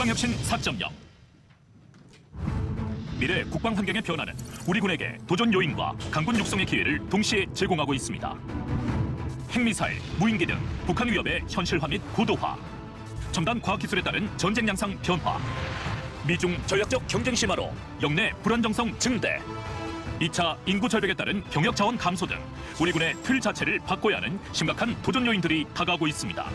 국방혁신 4.0 미래 국방 환경의 변화는 우리 군에게 도전 요인과 강군 육성의 기회를 동시에 제공하고 있습니다. 핵미사일, 무인기 등 북한 위협의 현실화 및 고도화, 첨단 과학기술에 따른 전쟁 양상 변화, 미중 전략적 경쟁 심화로 영내 불안 정성 증대, 2차 인구 절벽에 따른 병역 자원 감소 등 우리 군의 틀 자체를 바꿔야 하는 심각한 도전 요인들이 다가오고 있습니다.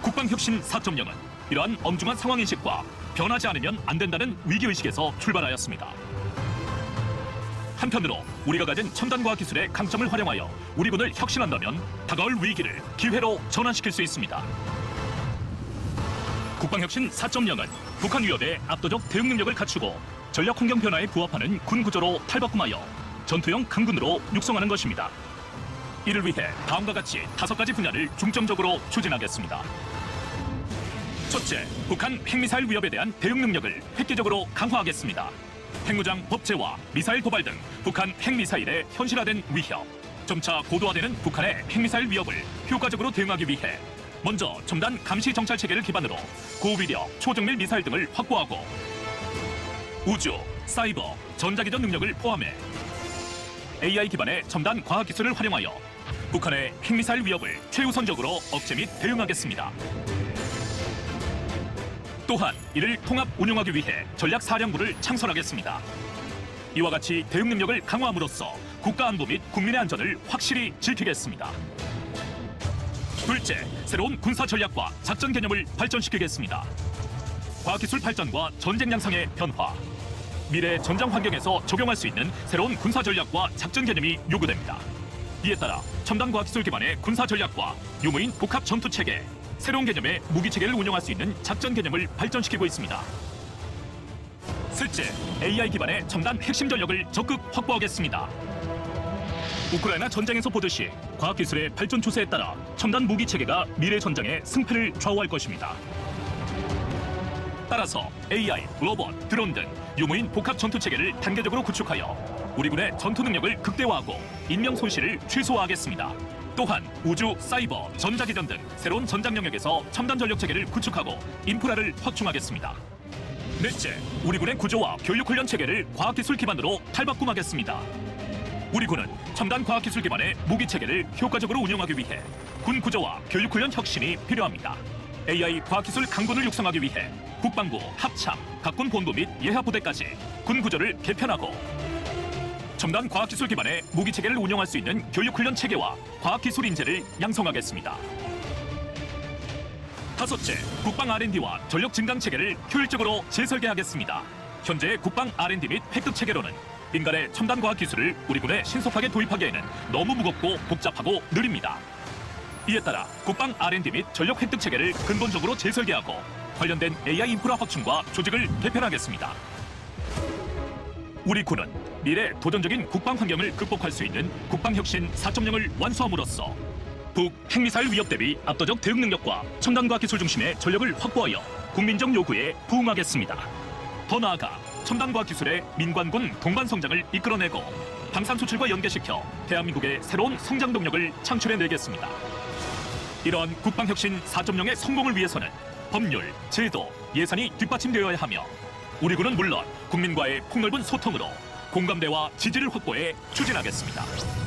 국방혁신 4.0은 이러한 엄중한 상황인식과 변하지 않으면 안 된다는 위기의식에서 출발하였습니다. 한편으로 우리가 가진 첨단 과학 기술의 강점을 활용하여 우리 군을 혁신한다면 다가올 위기를 기회로 전환시킬 수 있습니다. 국방혁신 4.0은 북한 위협에 압도적 대응 능력을 갖추고 전략 환경 변화에 부합하는 군 구조로 탈바꿈하여 전투형 강군으로 육성하는 것입니다. 이를 위해 다음과 같이 다섯 가지 분야를 중점적으로 추진하겠습니다. 첫째, 북한 핵미사일 위협에 대한 대응 능력을 획기적으로 강화하겠습니다. 핵무장 법제화, 미사일 도발 등 북한 핵미사일의 현실화된 위협, 점차 고도화되는 북한의 핵미사일 위협을 효과적으로 대응하기 위해 먼저 첨단 감시 정찰 체계를 기반으로 고위력, 초정밀 미사일 등을 확보하고 우주, 사이버, 전자기전 능력을 포함해 AI 기반의 첨단 과학 기술을 활용하여 북한의 핵미사일 위협을 최우선적으로 억제 및 대응하겠습니다. 또한 이를 통합 운영하기 위해 전략사령부를 창설하겠습니다. 이와 같이 대응 능력을 강화함으로써 국가 안보 및 국민의 안전을 확실히 지키겠습니다. 둘째, 새로운 군사 전략과 작전 개념을 발전시키겠습니다. 과학기술 발전과 전쟁 양상의 변화, 미래 전장 환경에서 적용할 수 있는 새로운 군사 전략과 작전 개념이 요구됩니다. 이에 따라 첨단 과학기술 기반의 군사 전략과 유무인 복합 전투 체계, 새로운 개념의 무기 체계를 운영할 수 있는 작전 개념을 발전시키고 있습니다. 셋째, AI 기반의 첨단 핵심 전력을 적극 확보하겠습니다. 우크라이나 전쟁에서 보듯이 과학기술의 발전 추세에 따라 첨단 무기 체계가 미래 전장의 승패를 좌우할 것입니다. 따라서 AI, 로봇, 드론 등 유무인 복합 전투 체계를 단계적으로 구축하여 우리 군의 전투 능력을 극대화하고 인명 손실을 최소화하겠습니다. 또한 우주, 사이버, 전자기전 등 새로운 전장 영역에서 첨단 전력 체계를 구축하고 인프라를 확충하겠습니다. 넷째, 우리 군의 구조와 교육 훈련 체계를 과학기술 기반으로 탈바꿈하겠습니다. 우리 군은 첨단 과학기술 기반의 무기 체계를 효과적으로 운영하기 위해 군 구조와 교육 훈련 혁신이 필요합니다. AI 과학기술 강군을 육성하기 위해 국방부, 합참, 각군 본부 및 예하 부대까지 군 구조를 개편하고 첨단 과학기술 기반의 무기 체계를 운영할 수 있는 교육 훈련 체계와 과학기술 인재를 양성하겠습니다. 다섯째, 국방 R&D와 전력 증강 체계를 효율적으로 재설계하겠습니다. 현재 국방 R&D 및 획득 체계로는 인간의 첨단 과학 기술을 우리 군에 신속하게 도입하기에는 너무 무겁고 복잡하고 느립니다. 이에 따라 국방 R&D 및 전력 획득 체계를 근본적으로 재설계하고 관련된 AI 인프라 확충과 조직을 개편하겠습니다. 우리 군은 미래 도전적인 국방 환경을 극복할 수 있는 국방혁신 4.0을 완수함으로써 북 핵미사일 위협 대비 압도적 대응 능력과 첨단과학 기술 중심의 전력을 확보하여 국민적 요구에 부응하겠습니다. 더 나아가 첨단과학 기술의 민관군 동반 성장을 이끌어내고 방산 수출과 연계시켜 대한민국의 새로운 성장 동력을 창출해내겠습니다. 이러한 국방혁신 4.0의 성공을 위해서는 법률, 제도, 예산이 뒷받침되어야 하며 우리 군은 물론 국민과의 폭넓은 소통으로 공감대와 지지를 확보해 추진하겠습니다.